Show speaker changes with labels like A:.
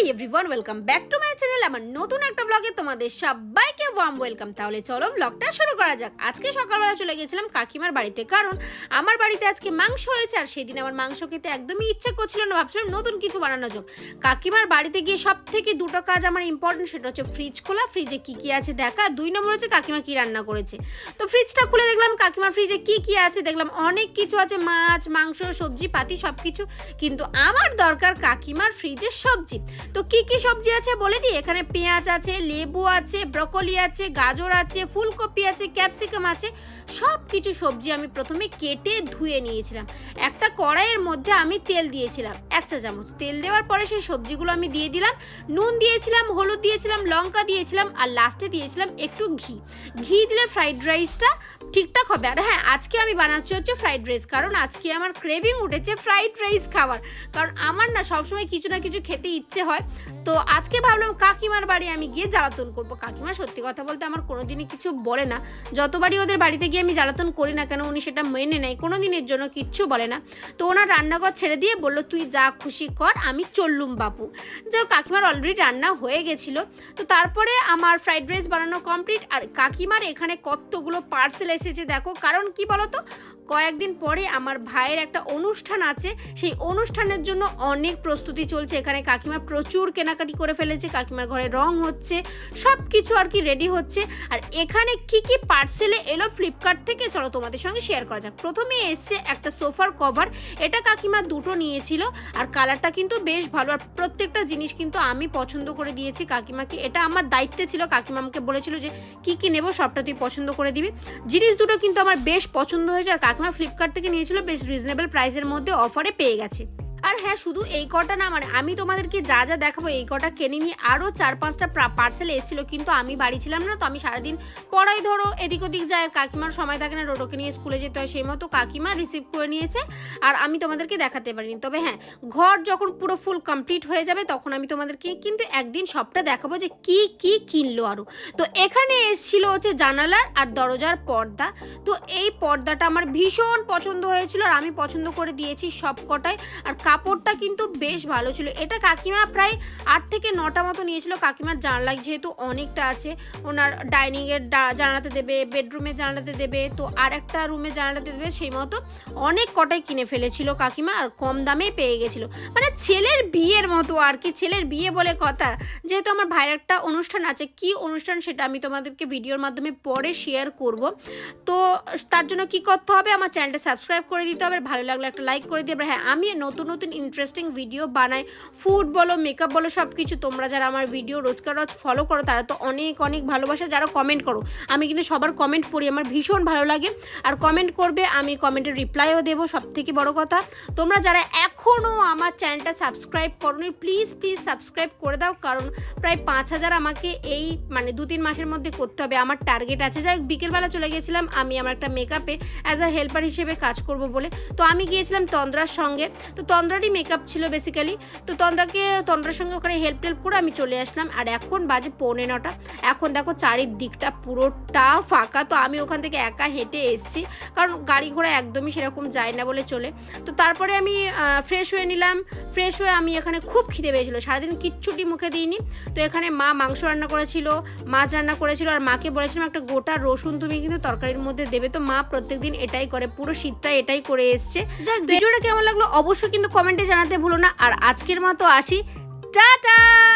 A: Hi everyone welcome back to my channel আমার নতুন একটা ব্লগে তোমাদের সবাইকে ওয়ার্ম ওয়েলকাম তাহলে চলো ব্লগটা শুরু করা যাক। আজকে সকালবেলা চলে গেছিলাম কাকিমার বাড়িতে, কারণ আমার বাড়িতে আজকে মাংস হয়েছে আর সেদিন আমার মাংস খেতে একদমই ইচ্ছে করছিল না, ভাবছিলাম নতুন কিছু বানানো যাক। কাকিমার বাড়িতে গিয়ে সব থেকে দুটো কাজ আমার ইম্পর্টেন্ট সেটা হচ্ছে ফ্রিজ খোলা ফ্রিজে কি কি আছে দেখা, দুই নম্বর হচ্ছে কাকিমা কি রান্না করেছে। তো ফ্রিজটা খুলে দেখলাম, কাকিমার ফ্রিজে কি কি আছে, দেখলাম অনেক কিছু আছে, মাছ, মাংস, সবজি, পাতি সব কিছু কিন্তু আমার দরকার কাকিমার ফ্রিজের সবজি। তো কি কি সবজি আছে বলে দিই? এখানে পেঁয়াজ আছে, লেবু আছে, ব্রকলি আছে, গাজর আছে, ফুলকপি আছে, ক্যাপসিকাম আছে সব কিছু সবজি আমি প্রথমে কেটে ধুয়ে নিয়েছিলাম। একটা কড়াইয়ের মধ্যে আমি তেল দিয়েছিলাম, এক চা চামচ। তেল দেওয়ার পরে সেই সবজিগুলো আমি দিয়ে দিলাম, নুন দিয়েছিলাম, হলুদ দিয়েছিলাম, লঙ্কা দিয়েছিলাম, আর লাস্টে দিয়েছিলাম একটু ঘি। ঘি দিলে ফ্রাইড রাইসটা ঠিকঠাক হবে। আর হ্যাঁ আজকে আমি বানাচ্ছি হচ্ছে ফ্রাইড রাইস, কারণ আজকে আমার ক্রেভিং উঠেছে ফ্রাইড রাইস খাওয়ার। কারণ আমার না সবসময় কিছু না কিছু খেতে ইচ্ছে হয়। তো আজকে ভাবলাম কাকিমার বাড়ি আমি গিয়ে জ্বালাতন করব। কাকিমা সত্যি কথা বলতে আমার কোনোদিনই কিছু বলে না। যতবারই ওদের বাড়িতে গিয়ে আমি জ্বালাতন করি না কেন, উনি সেটা মেনে নেয়। কোনো দিনের জন্য কিচ্ছু বলে না। তো ওনার রান্নাঘর ছেড়ে দিয়ে বলল, তুই যা খুশি কর, আমি চললুম বাপু। যা কাকিমার অলরেডি রান্না হয়ে গেছিল। তো তারপরে আমার ফ্রাইড রাইস বানানো কমপ্লিট আর কাকিমার এখানে কতগুলো পার্সেল এসেছে দেখো। কারণ কি বলতো? কয়েকদিন পরে আমার ভাইয়ের একটা অনুষ্ঠান আছে। সেই অনুষ্ঠানের জন্য অনেক প্রস্তুতি চলছে। এখানে কাকিমা প্রচুর কেনাকাটি করে ফেলেছে, কাকিমার ঘরে রং হচ্ছে সব কিছু আর কি রেডি হচ্ছে। আর এখানে কি কি পার্সেলে এলো ফ্লিপকার্ট থেকে, চলো তোমাদের সঙ্গে শেয়ার করা যাক। প্রথমে এসছে একটা সোফার কভার এটা কাকিমা দুটো নিয়েছিল। আর কালারটা কিন্তু বেশ ভালো, আর প্রত্যেকটা জিনিস কিন্তু আমি পছন্দ করে দিয়েছি কাকিমাকে। এটা আমার দায়িত্বে ছিল, কাকিমা আমাকে বলেছিল যে, কি কি নেব সবটা তুই পছন্দ করে দিবি। জিনিস দুটো কিন্তু আমার বেশ পছন্দ হয়েছে, আর কাকিমা ফ্লিপকার্ট থেকে নিয়েছিল বেশ রিজনেবল প্রাইসের মধ্যে অফারে পেয়ে গেছে। আর হ্যাঁ শুধু এই কটা না মানে আমি তোমাদেরকে যা যা দেখাবো, এই কটা কিনে নিয়ে আরও চার পাঁচটা পার্সেল এসেছিল, কিন্তু আমি বাড়ি ছিলাম না, তো আমি সারাদিন পড়াই, ধরো, এদিক ওদিক যায়, আর কাকিমার সময় থাকে না রোটোকে নিয়ে স্কুলে যেতে হয়, সেই মতো কাকিমা রিসিভ করে নিয়েছে, আর আমি তোমাদেরকে দেখাতে পারিনি। তবে হ্যাঁ ঘর যখন পুরো ফুল কমপ্লিট হয়ে যাবে, তখন আমি তোমাদেরকে কিন্তু একদিন সবটা দেখাবো যে কি কি কিনলো আরও তো এখানে এসেছিল হচ্ছে জানালার আর দরজার পর্দা। তো এই পর্দাটা আমার ভীষণ পছন্দ হয়েছিল, আর আমি পছন্দ করে দিয়েছি সব কটায় আর কাপড়টা কিন্তু বেশ ভালো ছিল। এটা কাকিমা প্রায় আট থেকে নটা মতো নিয়েছিল। কাকিমার জানলা যেহেতু অনেকটা আছে, ওনার ডাইনিংয়ের জানালাতে দেবে বেডরুমের জানালাতে দেবে, তো আর একটা রুমে জানালাতে দেবে, সেই মতো অনেক কটাই কিনে ফেলেছিল কাকিমা আর কম দামেই পেয়ে গেছিল। মানে ছেলের বিয়ের মতো আর কি, ছেলের বিয়ে বলে কথা। যেহেতু আমার ভাইয়ের একটা অনুষ্ঠান আছে, কি অনুষ্ঠান সেটা আমি তোমাদেরকে ভিডিওর মাধ্যমে পরে শেয়ার করব। তো তার জন্য কি করতে হবে? আমার চ্যানেলটা সাবস্ক্রাইব করে দিতে হবে। ভালো লাগলে একটা লাইক করে দিবে হ্যাঁ আমি নতুন নতুন ইন্টারেস্টিং ভিডিও বানাই ফুড বলো মেকআপ বলো সব কিছু তোমরা যারা আমার ভিডিও রোজকার রোজ ফলো করো, তারা তো অনেক অনেক ভালোবাসা। যারা কমেন্ট করো, আমি কিন্তু সবার কমেন্ট পড়ি, আমার ভীষণ ভালো লাগে। আর কমেন্ট করবে, আমি কমেন্টের রিপ্লাইও দেবো সব থেকে বড় কথা। তোমরা যারা এখনও আমার চ্যানেলটা সাবস্ক্রাইব করোনি প্লিজ প্লিজ সাবস্ক্রাইব করে দাও। কারণ প্রায় পাঁচ হাজার আমাকে এই মানে দু তিন মাসের মধ্যে করতে হবে। আমার টার্গেট আছে। যাই বিকেলবেলা চলে গেছিলাম আমি আমার একটা মেকআপে অ্যাজ আ হেল্পার হিসেবে কাজ করব বলে। তো আমি গিয়েছিলাম তন্দ্রার সঙ্গে। তো তন্দ্রারই মেকআপ ছিল বেসিক্যালি তো তন্দ্রাকে তন্দ্রার সঙ্গে ওখানে হেল্প টেল্প করে আমি চলে আসলাম। আর এখন বাজে পৌনে নটা। এখন দেখো চারিদিকটা পুরোটা ফাঁকা। তো আমি ওখান থেকে একা হেঁটে এসেছি। কারণ গাড়ি ঘোড়া একদমই সেরকম যায় না বলে চলে। তো তারপরে আমি ফ্রেশ হয়ে নিলাম। ফ্রেশ হয়ে আমি এখানে খুব খিদে পেয়েছিল। সারাদিন কিচ্ছুটি মুখে দিইনি। তো এখানে মা মাংস রান্না করেছিল মাছ রান্না করেছিল। আর মাকে বলেছিলাম একটা গোটা রসুন তুমি কিন্তু তরকারির মধ্যে দেবে। তো মা প্রত্যেকদিন এটাই করে। পুরো শীতটা এটাই করে এসছে। ভিডিওটা কেমন লাগল? অবশ্যই কিন্তু কমেন্টে জানাতে ভুলো না। আর আজকের মতো আসি। টাটা!